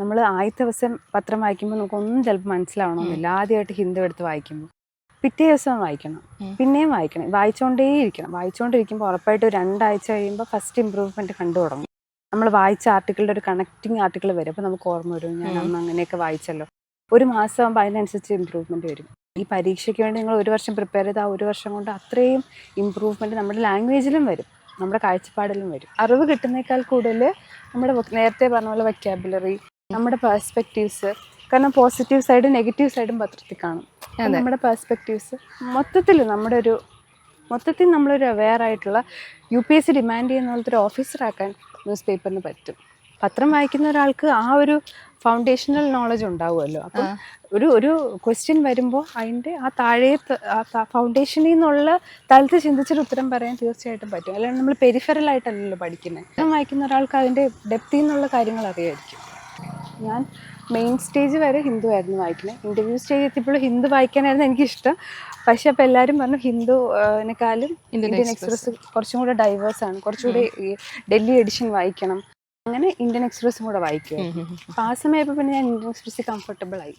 നമ്മൾ ആദ്യത്തെ ദിവസം പത്രം വായിക്കുമ്പോൾ നമുക്കൊന്നും ചിലപ്പോൾ മനസ്സിലാവണമെന്നില്ല. ആദ്യമായിട്ട് ഹിന്ദു എടുത്ത് വായിക്കുമ്പോൾ. പിറ്റേ ദിവസം വായിക്കണം. പിന്നെയും വായിക്കണം. വായിച്ചുകൊണ്ടേ ഇരിക്കണം വായിച്ചുകൊണ്ടിരിക്കുമ്പോൾ ഉറപ്പായിട്ട് ഒരു രണ്ടാഴ്ച കഴിയുമ്പോൾ ഫസ്റ്റ് ഇമ്പ്രൂവ്മെന്റ് കണ്ടു തുടങ്ങും. നമ്മൾ വായിച്ച ആർട്ടിക്കിളുടെ ഒരു കണക്റ്റിംഗ് ആർട്ടിക്കിൾ വരും. അപ്പോൾ നമുക്ക് ഓർമ്മ വരും ഞാൻ അന്ന് അങ്ങനെയൊക്കെ വായിച്ചല്ലോ. ഒരു മാസം ആകുമ്പോൾ അതിനനുസരിച്ച് ഇമ്പ്രൂവ്മെന്റ് വരും. ഈ പരീക്ഷയ്ക്ക് വേണ്ടി നിങ്ങൾ ഒരു വർഷം പ്രിപ്പയർ ചെയ്ത് ആ ഒരു വർഷം കൊണ്ട് അത്രയും ഇമ്പ്രൂവ്മെന്റ് നമ്മുടെ ലാംഗ്വേജിലും വരും. നമ്മുടെ കാഴ്ചപ്പാടിലും വരും. അറിവ് കിട്ടുന്നേക്കാൾ കൂടുതൽ നമ്മുടെ നേരത്തെ പറഞ്ഞ പോലെ വൊക്കാബുലറി നമ്മുടെ പെർസ്പെക്റ്റീവ്സ് കാരണം പോസിറ്റീവ് സൈഡും നെഗറ്റീവ് സൈഡും പത്രത്തിൽ കാണും. നമ്മുടെ പെർസ്പെക്റ്റീവ്സ് മൊത്തത്തിൽ നമ്മുടെ ഒരു മൊത്തത്തിൽ നമ്മളൊരു അവെയർ ആയിട്ടുള്ള U P S C demand ചെയ്യുന്ന പോലത്തെ ഒരു ഓഫീസറാക്കാൻ ന്യൂസ് പേപ്പറിന് പറ്റും. പത്രം വായിക്കുന്ന ഒരാൾക്ക് ആ ഒരു ഫൗണ്ടേഷണൽ നോളജ് ഉണ്ടാവുമല്ലോ. അപ്പം ഒരു ഒരു ക്വസ്റ്റ്യൻ വരുമ്പോൾ അതിന്റെ ആ താഴെ ഫൗണ്ടേഷനിൽ നിന്നുള്ള തലത്തിൽ ചിന്തിച്ചൊരു ഉത്തരം പറയാൻ തീർച്ചയായിട്ടും പറ്റും. അല്ലാണ്ട് നമ്മൾ പെരിഫറൽ ആയിട്ടല്ലല്ലോ പഠിക്കുന്നത് പത്രം വായിക്കുന്ന ഒരാൾക്ക് അതിന്റെ ഡെപ്തിൽ നിന്നുള്ള കാര്യങ്ങൾ അറിയായിരിക്കും ഞാൻ മെയിൻ സ്റ്റേജ് വരെ ഹിന്ദു ആയിരുന്നു വായിക്കുന്നത്. ഇന്റർവ്യൂ സ്റ്റേജ് എത്തിയപ്പോൾ ഹിന്ദു വായിക്കാനായിരുന്നു എനിക്കിഷ്ടം. പക്ഷെ അപ്പോൾ എല്ലാവരും പറഞ്ഞു ഹിന്ദുവിനെക്കാളും ഇന്ത്യൻ ഇന്ത്യൻ എക്സ്പ്രസ് കുറച്ചും കൂടെ ഡൈവേഴ്സ് ആണ്. കുറച്ചുകൂടി ഡൽഹി എഡിഷൻ വായിക്കണം. അങ്ങനെ ഇന്ത്യൻ എക്സ്പ്രസ്സും കൂടെ വായിക്കുക. അപ്പോൾ ആ സമയമായപ്പോൾ പിന്നെ ഞാൻ ഇന്ത്യൻ എക്സ്പ്രസ് കംഫർട്ടബിൾ ആയി.